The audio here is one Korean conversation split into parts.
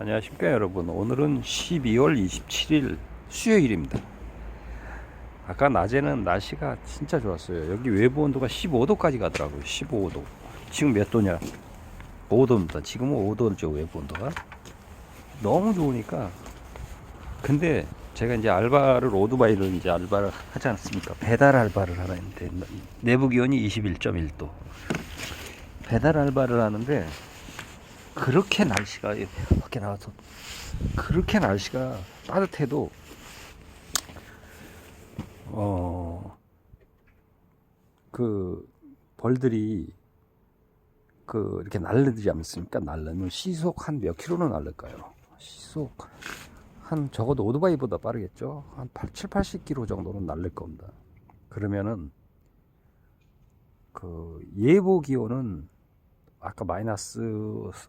안녕하십니까 여러분. 오늘은 12월 27일 수요일입니다. 아까 낮에는 날씨가 진짜 좋았어요. 여기 외부 온도가 15도까지 가더라고요. 15도. 지금 몇 도냐? 5도입니다. 지금은 5도죠 외부 온도가. 너무 좋으니까. 근데 제가 이제 알바를 오토바이를 이제 알바를 하지 않습니까? 배달 알바를 하나 했는데 내부 기온이 21.1도. 배달 알바를 하는데 그렇게 날씨가 밖에 나와서 그렇게 날씨가 따뜻해도 어 그 벌들이 그 이렇게 날르지 않습니까? 날르면 시속 한 몇 킬로는 날를까요? 시속 한 적어도 오토바이보다 빠르겠죠? 한 8, 7, 80km 정도는 날릴 겁니다. 그러면은 그 예보 기온은 아까 마이너스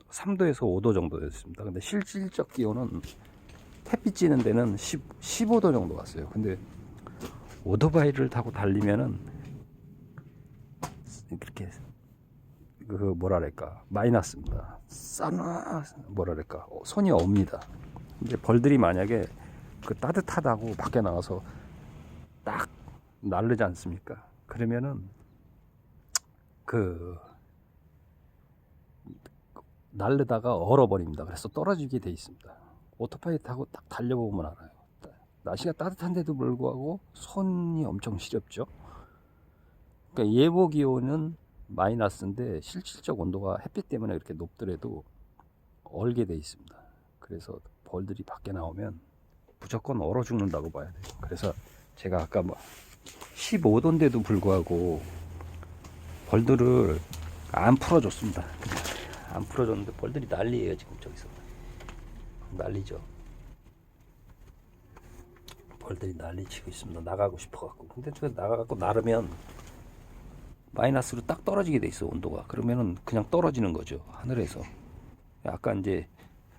3도에서 5도 정도였습니다. 근데 실질적 기온은 햇빛 찌는 데는 10, 15도 정도 왔어요. 근데 오토바이를 타고 달리면은 그렇게 그 뭐랄까 마이너스입니다. 싸나 뭐랄까 손이 옵니다. 이제 벌들이 만약에 그 따뜻하다고 밖에 나가서 딱 날르지 않습니까? 그러면은 그 날르다가 얼어버립니다. 그래서 떨어지게 돼 있습니다. 오토바이 타고 딱 달려보면 알아요. 날씨가 따뜻한데도 불구하고 손이 엄청 시렵죠. 그러니까 예보 기온은 마이너스인데 실질적 온도가 햇빛 때문에 이렇게 높더라도 얼게 돼 있습니다. 그래서 벌들이 밖에 나오면 무조건 얼어 죽는다고 봐야 돼요. 그래서 제가 아까 뭐 15도인데도 불구하고 벌들을 안 풀어줬습니다. 안 풀어줬는데 벌들이 난리예요 지금 저기서. 난리죠. 벌들이 난리 치고 있습니다. 나가고 싶어갖고. 근데 저 나가갖고 나르면 마이너스로 딱 떨어지게 돼 있어 온도가. 그러면은 그냥 떨어지는 거죠 하늘에서. 약간 이제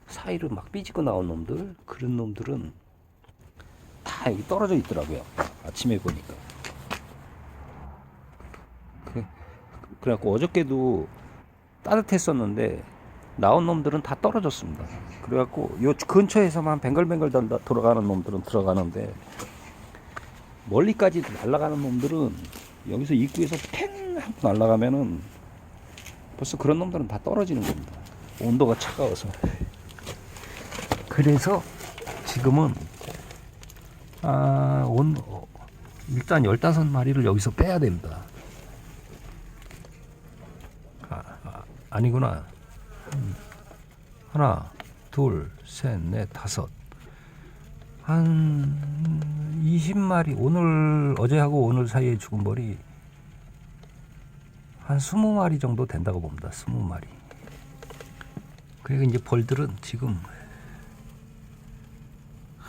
사이로 막 삐지고 나온 놈들? 그런 놈들은 다 여기 떨어져 있더라고요 아침에 보니까. 그, 그래갖고 어저께도 따뜻했었는데 나온 놈들은 다 떨어졌습니다. 그래갖고 요 근처에서만 뱅글뱅글 돌아가는 놈들은 들어가는데 멀리까지 날아가는 놈들은 여기서 입구에서 팽 하고 날아가면은 벌써 그런 놈들은 다 떨어지는 겁니다. 온도가 차가워서. 그래서 지금은 아, 온 어, 일단 15마리를 여기서 빼야 됩니다. 아니구나. 음, 하나, 둘, 셋, 넷, 다섯. 한 20마리, 오늘, 어제하고 오늘 사이에 죽은 벌이 한 20마리 정도 된다고 봅니다. 20마리. 그리고 이제 벌들은 지금,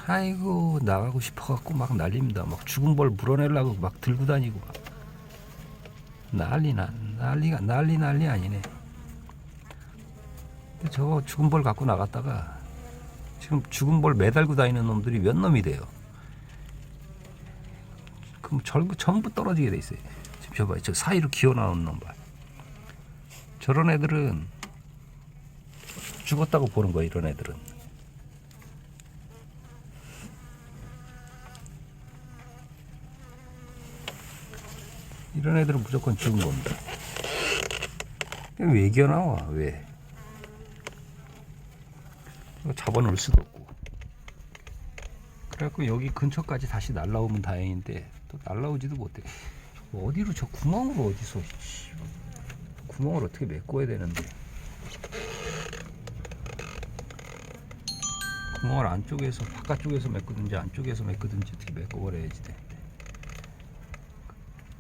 아이고, 나가고 싶어 갖고 막 난립니다. 막 죽은 벌 물어내려고 막 들고 다니고 막. 난리나, 난리가, 난리 난리 아니네. 저거 죽은 벌 갖고 나갔다가 지금 죽은 벌 매달고 다니는 놈들이 몇 놈이 돼요. 그럼 전부, 전부 떨어지게 돼 있어요. 지금 저 봐요. 저 사이로 기어 나오는 놈 봐. 저런 애들은 죽었다고 보는 거야, 이런 애들은. 이런 애들은 무조건 죽은 겁니다. 왜 기어 나와? 왜? 잡아놓을 수도 없고. 그래갖고 여기 근처까지 다시 날라오면 다행인데 또 날라오지도 못해. 어디로 저 구멍으로 어디서 씨, 구멍을 어떻게 메꿔야 되는데. 구멍을 안쪽에서 바깥쪽에서 메꾸든지 안쪽에서 메꾸든지 어떻게 메꿔버려야지 되는데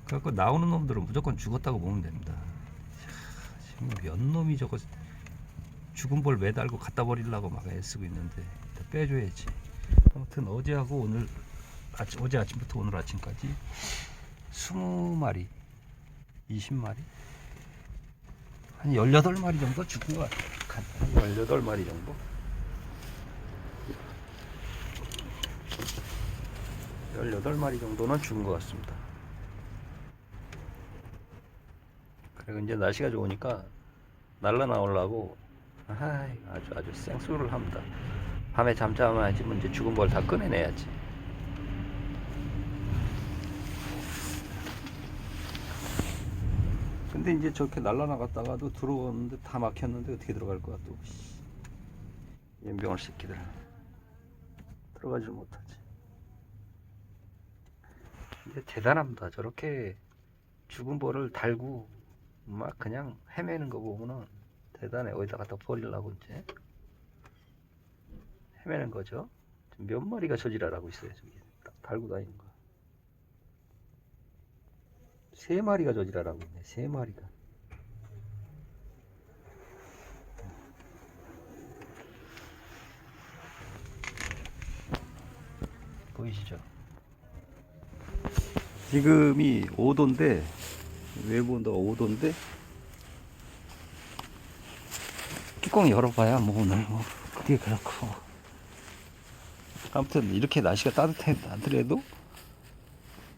그래갖고 나오는 놈들은 무조건 죽었다고 보면 됩니다. 지금 몇 놈이 저거 죽은 벌 매달고 갖다 버리려고 막 애쓰고 있는데 다 빼줘야지. 아무튼 어제하고 오늘 아침, 어제 아침부터 오늘 아침까지 20마리, 20마리, 한 18마리 정도 죽은 것 같아요. 한 18마리 정도? 18마리 정도는 죽은 것 같습니다. 그리고 이제 날씨가 좋으니까 날라 나오려고 아이, 아주 아주 생수를 합니다. 밤에 잠잠해야지 뭐 이제 죽은 벌 다 꺼내내야지. 근데 이제 저렇게 날라나갔다가도 들어오는데 다 막혔는데 어떻게 들어갈 거야 또. 씨. 연병을 새끼들. 들어가질 못하지. 근데 대단합니다. 저렇게 죽은 벌을 달고 막 그냥 헤매는 거 보면은 대단해. 어디다 갖다 버리려고 이제 헤매는 거죠. 지금 몇 마리가 저지랄하고 있어요. 저기 딱 달고 다니는 거. 세 마리가 저지랄하고 있네. 세 마리가. 보이시죠? 지금이 5도인데 외부 온도가 5도인데 뚜껑 열어봐야 뭐 오늘 뭐 그게 그렇고. 아무튼 이렇게 날씨가 따뜻하더라도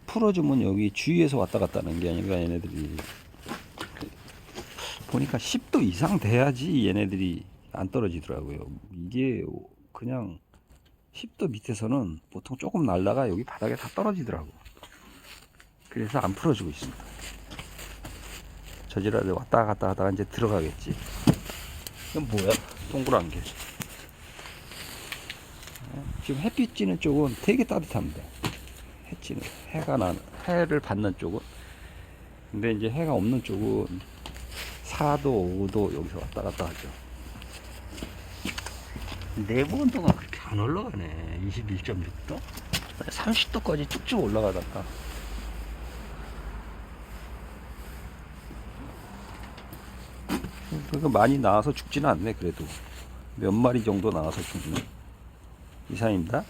풀어주면 여기 주위에서 왔다 갔다 하는 게 아니라 얘네들이. 보니까 10도 이상 돼야지 얘네들이 안 떨어지더라고요. 이게 그냥 10도 밑에서는 보통 조금 날다가 여기 바닥에 다 떨어지더라고. 그래서 안 풀어주고 있습니다. 저지라도 왔다 갔다 하다가 이제 들어가겠지 이건 뭐야? 동그란 게. 어, 지금 햇빛 찌는 쪽은 되게 따뜻합니다. 해 찌는 해가 나는 해를 받는 쪽은. 근데 이제 해가 없는 쪽은 4도 5도 여기서 왔다 갔다 하죠. 내부 온도가 그렇게 안 올라가네. 21.6도? 30도까지 쭉쭉 올라가다가 그러니까 많이 나와서 죽지는 않네 그래도. 몇 마리 정도 나와서 죽는 이상입니다